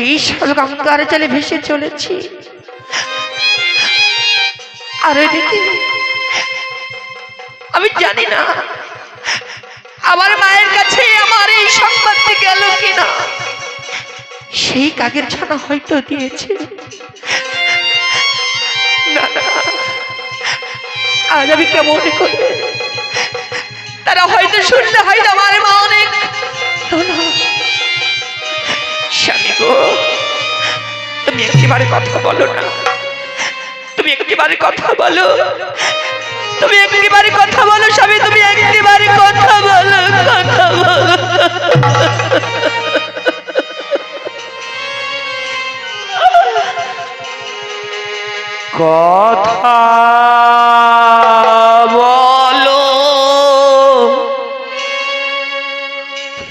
এই সব গঙ্গার জলে ভেসে চলেছি। আর এদিকে আমি জানি না আমার মায়ের কাছে আমার এই সংবাদটি গেল কিনা। সেই কাকের ছানা হয়তো দিয়েছে। আজ আমি কেমন করে তারা হয়তো শুনলে, হয়তো কথা বলো না। তুমি একটিবারে কথা বলো। তুমি একটিবারে কথা বলো, স্বামী, তুমি একটিবারে কথা বলো কথা বলো। কথা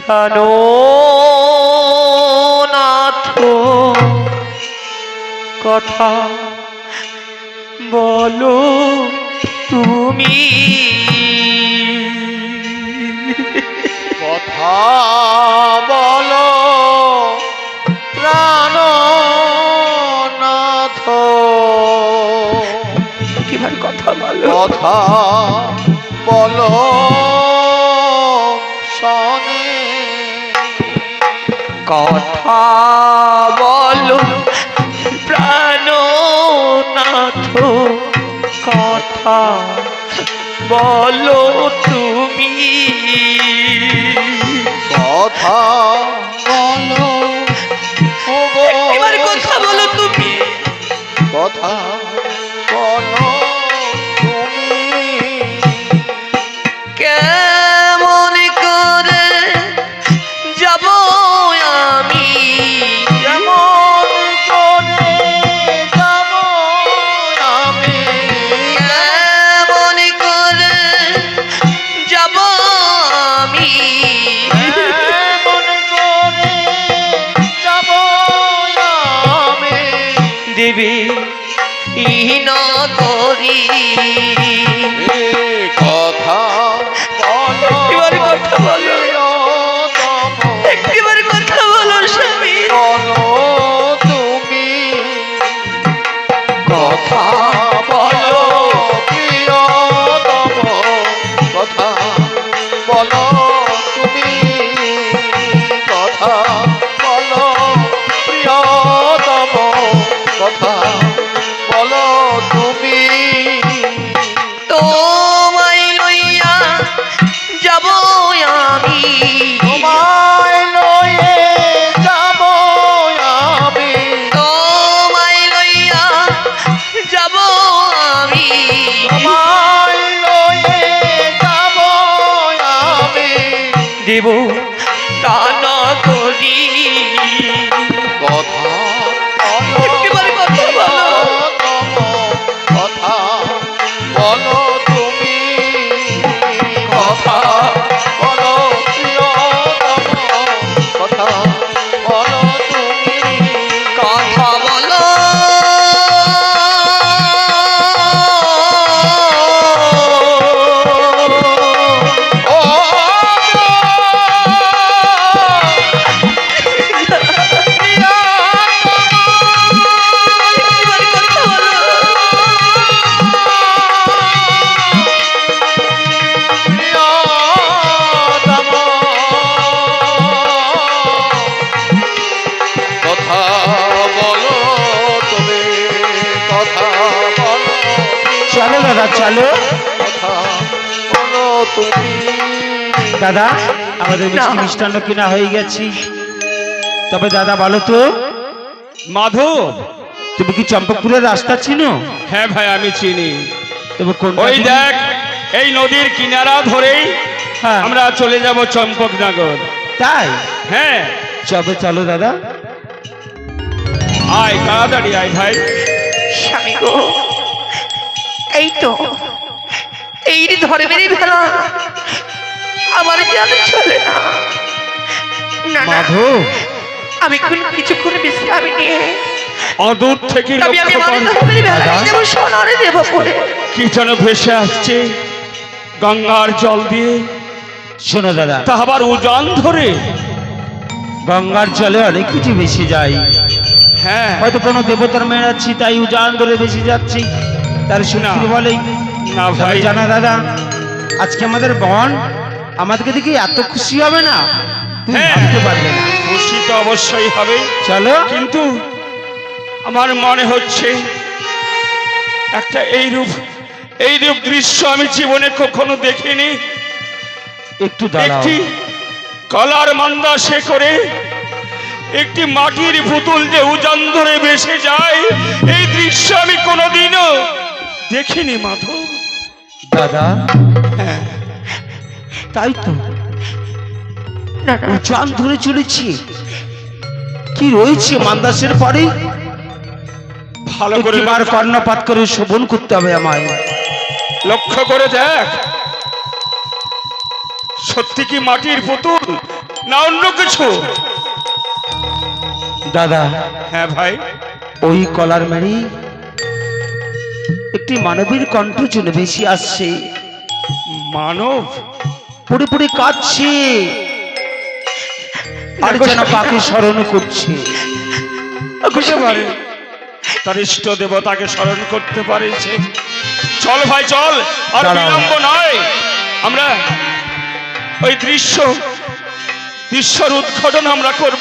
বলো। কথা বলো তুমি। কথা বলো প্রাণনাথ। কীভাবে কথা বলো? কথা বলো কথা কথা বলো তুমি কথা ইহীন করি। table. চলো। দাদা চলো কথা বলো তুমি দাদা আমাদের। মিষ্টান্ন কিনা হয়ে গেছি। তবে দাদা বলো তো মাধব তুমি কি চম্পকপুরের রাস্তা চিনো? হ্যাঁ ভাই আমি চিনি। তবে কোন ওই দেখ এই নদীর কিনারা ধরেই হ্যাঁ। আমরা চলে যাব চম্পকনগর। তাই? হ্যাঁ। চবে চলো দাদা। আয় তাড়াতাড়ি আয় ভাই। স্বামী গো। এই তো এই ধর্মের ভেলা আমার জানা চলে না। মাধব। আমি কোন কিছুক্ষণ বিশ্রাম নিয়ে। অদূর থেকে কি যেন ভেসে আসছে। গঙ্গার জল দিয়ে। শোনো দাদা। তা আবার উজান ধরে। গঙ্গার জলে অনেক কিছু ভেসে যায়। হ্যাঁ। হয়তো কোনো দেবতার মেয়ে আছি তাই উজান ধরে ভেসে যাচ্ছি। তার শক্তি না। বলেই। না ভাই। জানা দাদা আজকে আমাদের বন আমাদেরকে দেখে এত খুশি হবে না। হ্যাঁ। ভাবতে পারবে না। খুশি তো অবশ্যই হবে। চলো। কিন্তু আমার মনে হচ্ছে একটা এইরূপ এইরূপ দৃশ্য আমি জীবনে কখনো দেখিনি। একটু একটি কলার মান্দাসে করে একটি মাটির পুতুল যে উজান ধরে ভেসে যায় এই দৃশ্য আমি কোনোদিনও দেখিনি মাধব। দাদা? হ্যাঁ। তাই তো। উজান ধরে চলেছি। কি রয়েছে মান্দাসের পরে ভালো করে একটিবার কর্ণপাত করে শোভন করতে হবে আমায়। লক্ষ্য করে দেখ। সত্যি কি মাটির পুতুল না অন্য কিছু? দাদা হ্যাঁ ভাই। ওই কলার মেরি একটি মানবীর কণ্ঠ চলে বেশি আসছে। মানব? পুড়ে পুড়ে কাঁদছে। আর যেন পাখি স্মরণ করছে। বুঝতে পারে তার ইষ্ট দেবতাকে স্মরণ করতে পারেছে। চল ভাই চল আর। বিলম্ব নয়। আমরা ওই দৃশ্য দৃশ্যর উদ্ঘাটন আমরা করব।